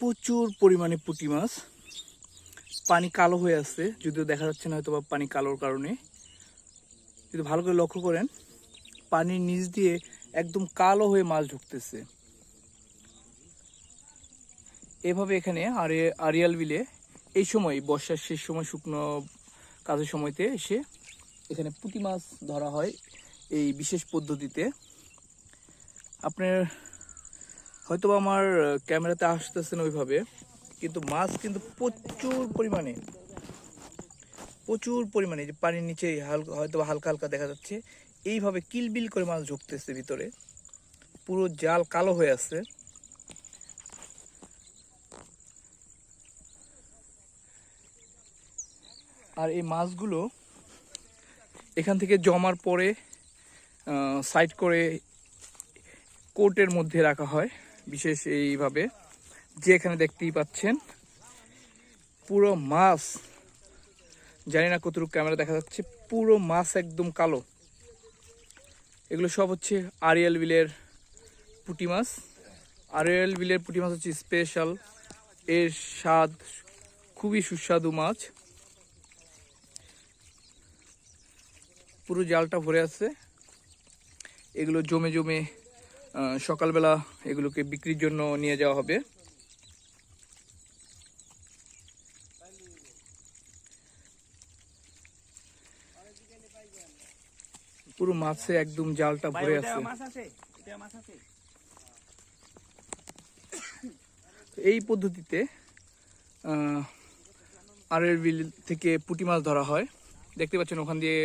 প্রচুর পরিমাণে পুঁটি মাছ। পানি কালো হয়ে আছে যদিও দেখা যাচ্ছে না হয়তো বা পানি কালোর কারণে। যদি ভালো করে লক্ষ্য করেন, পানির নিচ দিয়ে একদম কালো হয়ে মাছ ঢুকতেছে। এভাবে এখানে আরে, আরিয়াল বিলে এই সময়, বর্ষার শেষ সময়, শুকনো কাজের সময়তে এসে এখানে পুঁটি মাছ ধরা হয় এই বিশেষ পদ্ধতিতে। আপনার হয়তো আমার ক্যামেরাতে আসতেছে না ওইভাবে, কিন্তু মাছ কিন্তু প্রচুর পরিমাণে প্রচুর পরিমাণে যে পানির নিচে হালকা হয়তো হালকা হালকা দেখা যাচ্ছে, এইভাবে কিলবিল করে মাছ ঢুকতেছে ভিতরে, পুরো জাল কালো হয়ে আছে। আর এই মাছগুলো এখান থেকে জমার পরে সাইড করে কোর্টের মধ্যে রাখা হয়। বিশেষ এইভাবে, যে এখানে দেখতেই পাচ্ছেন, পুরো মাছ, জানি না কতটুকু ক্যামেরা দেখা যাচ্ছে, পুরো মাছ একদম কালো। এগুলো সব হচ্ছে আরিয়াল বিলের পুটি মাছ। আরিয়াল বিলের পুটি মাছ হচ্ছে স্পেশাল এর স্বাদ খুবই সুস্বাদু মাছ। পুরো জালটা ভরে আছে। এগুলো জমে জমে সকালবেলা এগুলোকে বিক্রির জন্য নিয়ে যাওয়া হবে। পুরো মাছে একদম জালটা ভরে আছে। এই পদ্ধতিতে আরের বিল থেকে পুঁটি মাছ ধরা হয়। দেখতে পাচ্ছেন ওখান দিয়ে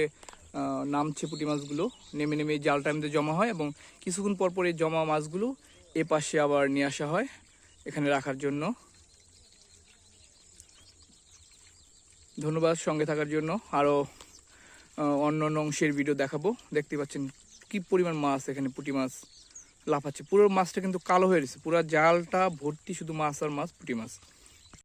নামছে পুঁটি মাছগুলো নেমে নেমে জালটার মধ্যে জমা হয় এবং কিছুক্ষণ পর পর এই জমা মাছগুলো এ পাশে আবার নিয়ে আসা হয় এখানে রাখার জন্য। ধন্যবাদ সঙ্গে থাকার জন্য। আরও অন্য অন্য অংশের ভিডিও দেখাবো। দেখতে পাচ্ছেন কি পরিমাণ মাছ এখানে, পুঁটি মাছ লাফাচ্ছে। পুরো মাছটা কিন্তু কালো হয়ে গেছে পুরো জালটা ভর্তি শুধু মাছ আর মাছ, পুঁটি মাছ।